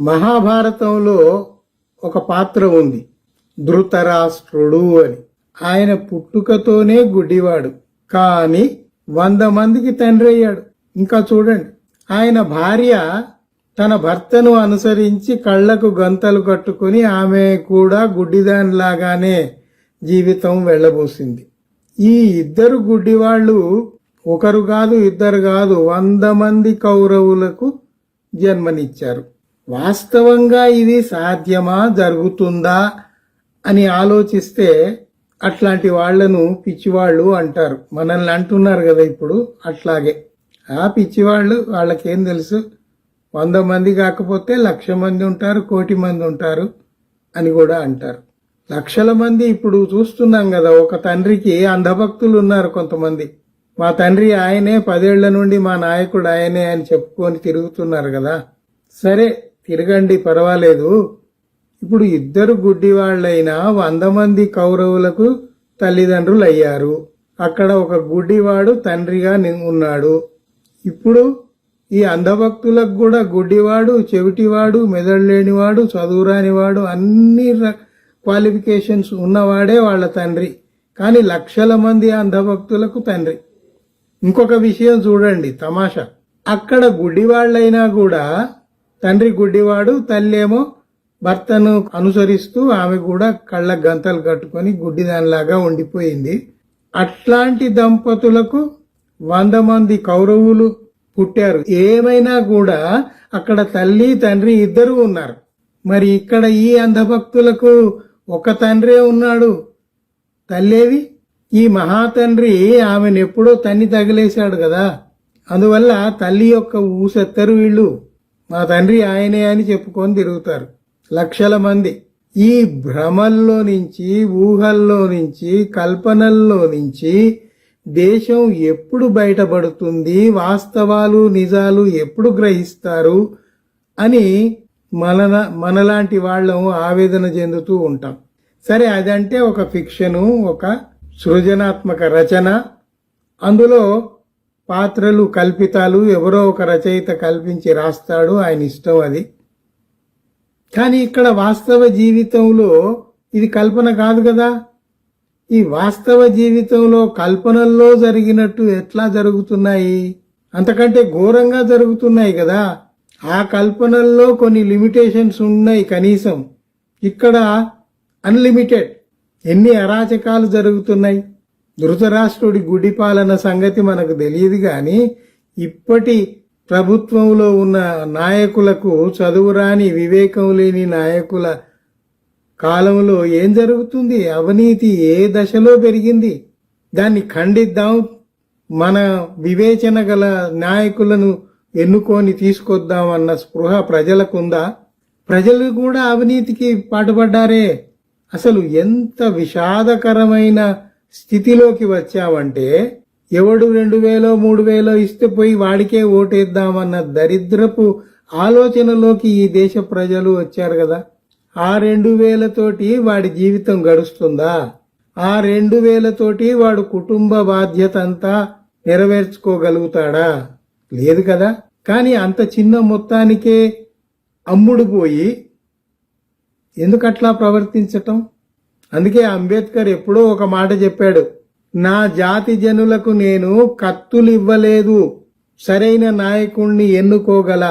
మహాభారతంలో ఒక పాత్ర ఉంది. ధృతరాష్ట్రుడు అని. ఆయన పుట్టుకతోనే గుడ్డివాడు. కానీ వంద మందికి తండ్రి అయ్యాడు. ఇంకా చూడండి. ఆయన భార్య తన భర్తను అనుసరించి కళ్ళకు గంతలు కట్టుకుని ఆమె కూడా గుడ్డిదానిలాగానే జీవితం వెళ్ళబోసింది. ఈ ఇద్దరు గుడ్డివాళ్ళు ఒకరు కాదు ఇద్దరు కాదు వంద మంది కౌరవులకు జన్మనిచ్చారు. వాస్తవంగా ఇది సాధ్యమా జరుగుతుందా అని ఆలోచిస్తే అట్లాంటి వాళ్ళను పిచ్చివాళ్ళు అంటారు. మనల్ని అంటున్నారు కదా ఇప్పుడు అట్లాగే. ఆ పిచ్చివాళ్ళు వాళ్ళకేం తెలుసు? వంద మంది కాకపోతే లక్ష మంది ఉంటారు కోటి మంది ఉంటారు అని కూడా అంటారు. లక్షల మంది ఇప్పుడు చూస్తున్నాం కదా ఒక తండ్రికి అంధభక్తులు ఉన్నారు కొంతమంది. మా తండ్రి ఆయనే పదేళ్ళ నుండి మా నాయకుడు ఆయనే అని చెప్పుకొని తిరుగుతున్నారు కదా. సరే తిరగండి పర్వాలేదు. ఇప్పుడు ఇద్దరు గుడ్డివాళ్ళైనా వంద మంది కౌరవులకు తల్లిదండ్రులు అయ్యారు అక్కడ ఒక గుడ్డివాడు తండ్రిగా ని- ఉన్నాడు. ఇప్పుడు ఈ అంధభక్తులకు కూడా గుడ్డివాడు చెవిటివాడు మెదడు లేనివాడు చదువురానివాడు అన్ని క్వాలిఫికేషన్స్ ఉన్నవాడే వాళ్ళ తండ్రి. కానీ లక్షల మంది అంధభక్తులకు తండ్రి. ఇంకొక విషయం చూడండి తమాషా. అక్కడ గుడ్డివాళ్ళైనా కూడా తండ్రి గుడ్డివాడు తల్లేమో భర్తను అనుసరిస్తూ ఆమె కూడా కళ్ళ గంతలు కట్టుకొని గుడ్డిదానిలాగా ఉండిపోయింది. అట్లాంటి దంపతులకు వంద మంది కౌరవులు పుట్టారు. ఏమైనా కూడా అక్కడ తల్లి తండ్రి ఇద్దరు ఉన్నారు. మరి ఇక్కడ ఈ అంధభక్తులకు ఒక తండ్రే ఉన్నాడు. తల్లేవి? ఈ మహాతండ్రి ఆమెను ఎప్పుడో తన్ని తగిలేశాడు కదా. అందువల్ల తల్లి యొక్క ఊసెత్తరు వీళ్ళు. మా తండ్రి ఆయనే అని చెప్పుకొని తిరుగుతారు. లక్షల మంది. ఈ భ్రమల్లో నుంచి ఊహల్లో నుంచి కల్పనల్లో నుంచి దేశం ఎప్పుడు బయటపడుతుంది వాస్తవాలు నిజాలు ఎప్పుడు గ్రహిస్తారు అని మన మనలాంటి వాళ్ళం ఆవేదన చెందుతూ ఉంటాం. సరే అదంటే ఒక ఫిక్షను ఒక సృజనాత్మక రచన. అందులో పాత్రలు కల్పితాలు ఎవరో ఒక రచయిత కల్పించి రాస్తాడు. ఆయన ఇష్టం అది. కానీ ఇక్కడ వాస్తవ జీవితంలో ఇది కల్పన కాదు కదా. ఈ వాస్తవ జీవితంలో కల్పనల్లో జరిగినట్టు ఎట్లా జరుగుతున్నాయి? అంతకంటే ఘోరంగా జరుగుతున్నాయి కదా. ఆ కల్పనల్లో కొన్ని లిమిటేషన్స్ ఉన్నాయి కనీసం. ఇక్కడ అన్లిమిటెడ్. ఎన్ని అరాచకాలు జరుగుతున్నాయి? ధృతరాష్ట్రుడి గుడి పాలన సంగతి మనకు తెలియదు గాని ఇప్పటి ప్రభుత్వంలో ఉన్న నాయకులకు చదువురాని వివేకం లేని నాయకుల కాలంలో ఏం జరుగుతుంది? అవినీతి ఏ దశలో పెరిగింది? దాన్ని ఖండిద్దాం. మన వివేచన గల నాయకులను ఎన్నుకొని తీసుకొద్దాం అన్న స్పృహ ప్రజలకుందా? ప్రజలు కూడా అవినీతికి పాటుపడ్డారే. అసలు ఎంత విషాదకరమైన స్థితిలోకి వచ్చామంటే ఎవడు రెండు వేలో మూడు వేలో ఇస్తే పోయి వాడికే ఓటేద్దామన్న దరిద్రపు ఆలోచనలోకి ఈ దేశ ప్రజలు వచ్చారు కదా. ఆ రెండు వేలతోటి వాడి జీవితం గడుస్తుందా? ఆ రెండు వేలతోటి వాడు కుటుంబ బాధ్యత అంతా నెరవేర్చుకోగలుగుతాడా? లేదు కదా. కానీ అంత చిన్న మొత్తానికే అమ్ముడు పోయి ఎందుకట్లా ప్రవర్తించటం? అందుకే అంబేద్కర్ ఎప్పుడో ఒక మాట చెప్పాడు నా జాతి జనులకు నేను కత్తులు ఇవ్వలేదు సరైన నాయకుణ్ణి ఎన్నుకోగల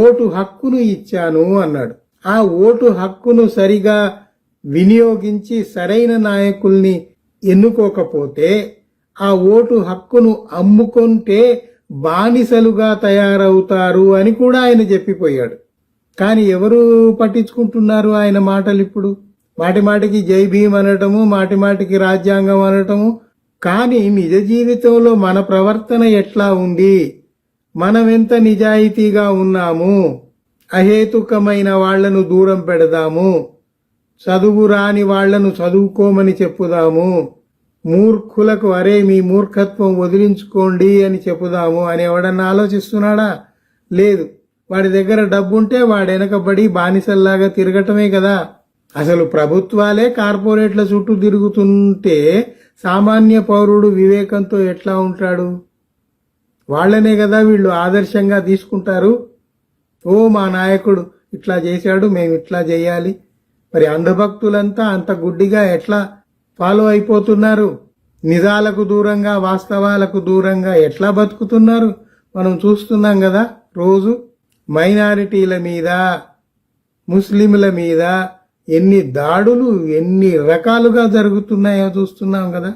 ఓటు హక్కును ఇచ్చాను అన్నాడు. ఆ ఓటు హక్కును సరిగా వినియోగించి సరైన నాయకుల్ని ఎన్నుకోకపోతే ఆ ఓటు హక్కును అమ్ముకుంటే బానిసలుగా తయారవుతారు అని కూడా ఆయన చెప్పిపోయాడు. కానీ ఎవరు పట్టించుకుంటున్నారు ఆయన మాటలు ఇప్పుడు మాటి మాటికి జై భీమ్ అనటము మాటి మాటికి రాజ్యాంగం అనటము. కానీ నిజ జీవితంలో మన ప్రవర్తన ఎట్లా ఉంది? మనమెంత నిజాయితీగా ఉన్నాము? అహేతుకమైన వాళ్ళను దూరం పెడదాము? చదువు రాని వాళ్ళను చదువుకోమని చెప్పుదాము? మూర్ఖులకు అరే మీ మూర్ఖత్వం వదిలించుకోండి అని చెప్పుదాము అని ఎవడన్నా ఆలోచిస్తున్నాడా? లేదు. వాడి దగ్గర డబ్బుంటే వాడు వెనకబడి బానిసల్లాగా తిరగటమే కదా. అసలు ప్రభుత్వాలే కార్పొరేట్ల చుట్టూ తిరుగుతుంటే సామాన్య పౌరుడు వివేకంతో ఎట్లా ఉంటాడు? వాళ్ళనే కదా వీళ్ళు ఆదర్శంగా తీసుకుంటారు. ఓ మా నాయకుడు ఇట్లా చేశాడు మేము ఇట్లా చేయాలి. మరి అంధభక్తులంతా అంత గుడ్డిగా ఎట్లా ఫాలో అయిపోతున్నారు? నిజాలకు దూరంగా వాస్తవాలకు దూరంగా ఎట్లా బతుకుతున్నారు? మనం చూస్తున్నాం కదా రోజు. మైనారిటీల మీద ముస్లింల మీద ఎన్ని దాడులు ఎన్ని రకాలుగా జరుగుతున్నాయో చూస్తున్నాం కదా.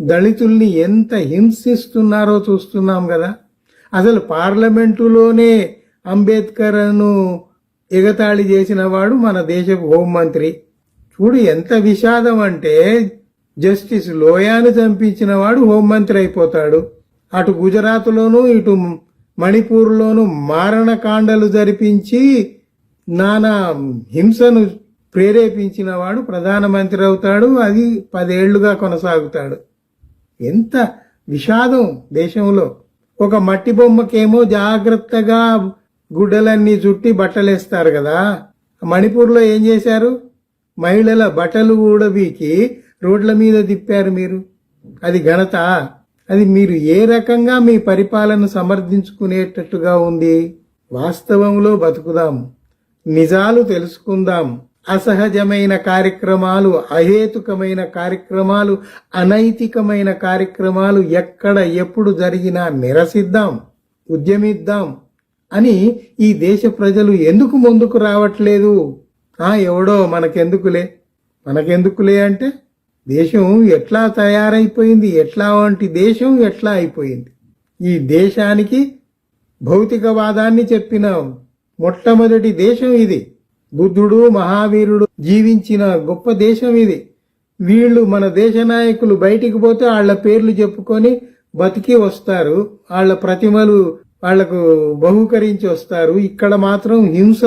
దళితుల్ని ఎంత హింసిస్తున్నారో చూస్తున్నాం కదా. అసలు పార్లమెంటులోనే అంబేద్కర్ను ఎగతాళి చేసిన వాడు మన దేశపు హోంమంత్రి. చూడు ఎంత విషాదం అంటే జస్టిస్ లోయాను చంపించిన వాడు హోంమంత్రి అయిపోతాడు. అటు గుజరాత్లోను ఇటు మణిపూర్లోను మారణకాండలు జరిపించి నానా హింసను ప్రేరేపించిన వాడు ప్రధానమంత్రి అవుతాడు అది పదేళ్ళుగా కొనసాగుతాడు. ఎంత విషాదం దేశంలో. ఒక మట్టి బొమ్మకేమో జాగ్రత్తగా గుడ్డలన్నీ చుట్టి బట్టలేస్తారు కదా. మణిపూర్లో ఏం చేశారు? మహిళల బట్టలు కూడా వీకి రోడ్ల మీద తిప్పారు మీరు. అది ఘనత. అది మీరు ఏ రకంగా మీ పరిపాలన సమర్థించుకునేటట్టుగా ఉంది? వాస్తవంలో బతుకుదాం. నిజాలు తెలుసుకుందాం. అసహజమైన కార్యక్రమాలు అహేతుకమైన కార్యక్రమాలు అనైతికమైన కార్యక్రమాలు ఎక్కడ ఎప్పుడు జరిగినా నిరసిద్దాం ఉద్యమిద్దాం అని ఈ దేశ ప్రజలు ఎందుకు ముందుకు రావట్లేదు? ఆ ఎవడో మనకెందుకులే? మనకెందుకులే అంటే దేశం ఎట్లా తయారైపోయింది ఎట్లా వంటి దేశం ఎట్లా అయిపోయింది? ఈ దేశానికి భౌతికవాదాన్ని చెప్పిన. మొట్టమొదటి దేశం ఇది. బుద్ధుడు మహావీరుడు జీవించిన గొప్ప దేశం ఇది. వీళ్ళు మన దేశ నాయకులు బయటికి పోతే వాళ్ళ పేర్లు చెప్పుకొని బతికి వస్తారు. వాళ్ళ ప్రతిమలు వాళ్ళకు బహుకరించి వస్తారు. ఇక్కడ మాత్రం హింస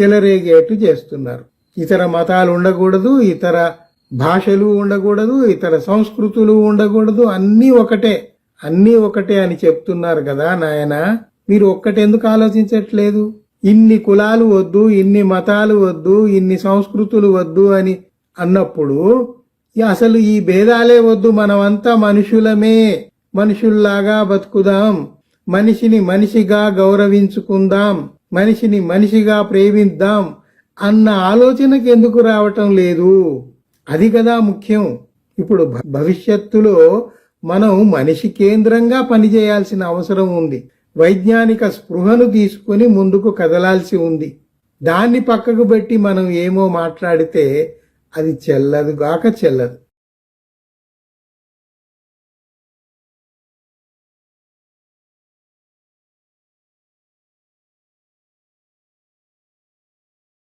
చెలరేగేట్టు చేస్తున్నారు. ఇతర మతాలు ఉండకూడదు ఇతర భాషలు ఉండకూడదు ఇతర సంస్కృతులు ఉండకూడదు. అన్నీ ఒకటే అన్నీ ఒకటే అని చెప్తున్నారు కదా నాయన. మీరు ఒక్కటెందుకు ఆలోచించట్లేదు? ఇన్ని కులాలు వద్దు ఇన్ని మతాలు వద్దు ఇన్ని సంస్కృతులు వద్దు అని అన్నప్పుడు అసలు ఈ భేదాలే వద్దు మనమంతా మనుషులమే మనుషుల్లాగా బతుకుదాం మనిషిని మనిషిగా గౌరవించుకుందాం మనిషిని మనిషిగా ప్రేమిద్దాం అన్న ఆలోచనకి ఎందుకు రావటం లేదు? అది కదా ముఖ్యం. ఇప్పుడు భ- భవిష్యత్తులో మనం మనిషి కేంద్రంగా పనిచేయాల్సిన అవసరం ఉంది. వైజ్ఞానిక స్పృహను తీసుకొని ముందుకు కదలాల్సి ఉంది. దాన్ని పక్కకు పెట్టి మనం ఏమో మాట్లాడితే అది చెల్లదు గాక చెల్లదు.